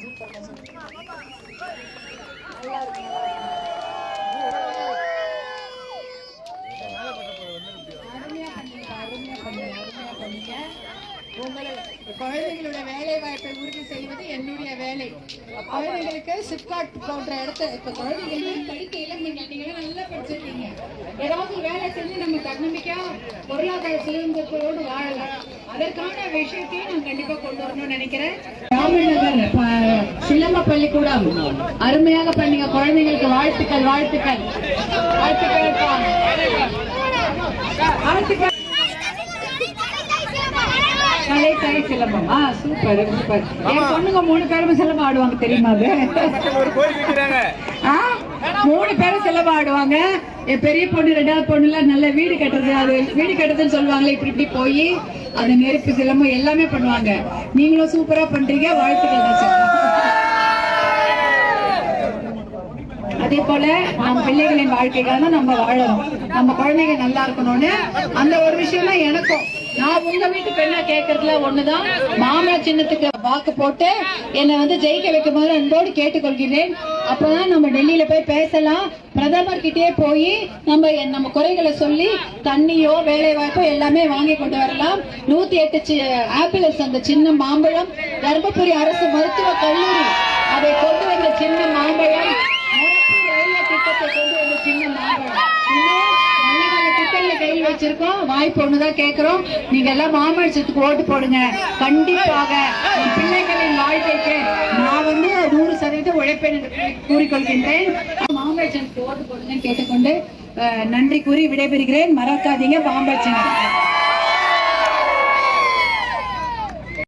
சூப்பர்மா வேலை வாய்ப்பை உறுதி செய்வது என்னுடைய வேலை. குழந்தைகளுக்கு சிப்காட் போன்ற இடத்த இப்ப குழந்தைகள் படிக்க நீங்க நல்லா படிச்சிருக்கீங்க. ஏதாவது வேலை செஞ்சு நம்ம தன்னம்பிக்கையா பொருளாதார சுதந்திரத்தோடு வாழலாம். அதற்கான விஷயத்தையும் நான் கண்டிப்பா கொண்டு வரணும்னு நினைக்கிறேன். ராமநகர் சிலம்ப பள்ளிக்கூடம். அருமையாக பண்ணீங்க. குழந்தைங்களுக்கு வாழ்த்துக்கள் வாழ்த்துக்கள். வாழ்த்துக்கள் கலை கலை சிலம்பம். ஆ சூப்பர் சூப்பர். என் பொண்ணுங்க மூணு பேரும் சிலம்பம் ஆடுவாங்க தெரியுமா அது? மூணு பேரும் சிலம்பம் ஆடுவாங்க. என் பெரிய பொண்ணு ரெண்டாவது பொண்ணுல நல்ல வீடு கட்டுறது அது வீடு கட்டுறதுன்னு சொல்லுவாங்களே இப்படி இப்படி போய் அந்த நெருப்பு சிலம்பம் எல்லாமே பண்ணுவாங்க. நீங்களும் சூப்பரா பண்றீங்க. வாழ்த்துக்கள் தான் அதே போல நம்ம பிள்ளைகளின் வாழ்க்கைக்காக நம்ம வாழணும். நம்ம குழந்தைங்க நல்லா இருக்கணும்னு அந்த ஒரு விஷயம் தான் எனக்கும். நான் உங்க வீட்டு பெண்ணா கேட்கறதுல ஒண்ணுதான். மாமா சின்னத்துக்கு வாக்கு போட்டு என்னை வந்து ஜெயிக்க வைக்கும் போது அன்போடு கேட்டுக்கொள்கிறேன். அப்பதான் நம்ம டெல்லியில போய் பேசலாம். பிரதமர் கிட்டே போய் நம்ம நம்ம குறைகளை சொல்லி தண்ணியோ வேலை வாய்ப்போ எல்லாமே வாங்கி கொண்டு வரலாம். நூத்தி எட்டு சி- ஆப்பிள்ஸ் அந்த சின்ன மாம்பழம். தர்மபுரி அரசு மருத்துவ கல்லூரி அதை கொண்டு வந்த சின்ன மாம்பழம். திட்டத்தை கொண்டு வந்த சின்ன மாம்பழம். கையில் வச்சிருக்கோம். வாய்ப்பு ஒண்ணுதான் கேட்கிறோம் நீங்க எல்லாம் மாம்பழத்துக்கு ஓட்டு போடுங்க. கண்டிப்பாக பிள்ளைகளின் வாழ்க்கைக்கு நான் வந்து நூறு சதவீதம் உழைப்பேன் என்று கூறி- கூறிக்கொள்கின்றேன். மாம்பழத்துக்கு ஓட்டு போடுங்க கேட்டுக்கொண்டு நன்றி கூறி விடைபெறுகிறேன். மறக்காதீங்க மாம்பழம்